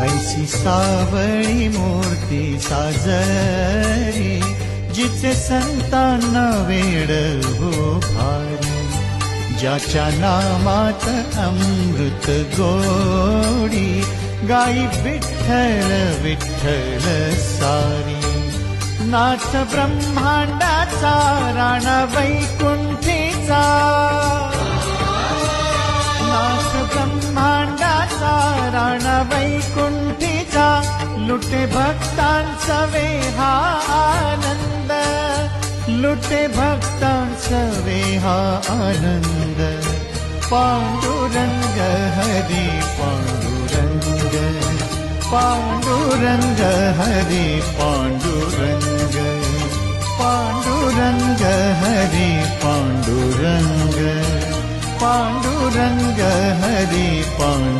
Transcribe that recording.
ऐशी सावळी मूर्ती साजरी जिचे संतांना वेड हो भारी ज्याच्या नामात अमृत गोडी गाई विठ्ठल विठ्ठल सारी. नाथ ब्रह्मांडाचा राणा वैकुंठीचा वैकुंठीचा लुटे भक्तांचा वेहा आनंद लुटे भक्तांचा वेहा आनंद पांडुरंग हरी पांडुरंग पांडुरंग हरी पांडुरंग पांडुरंग हरी पांडुरंग पांडुरंग हरी पांडु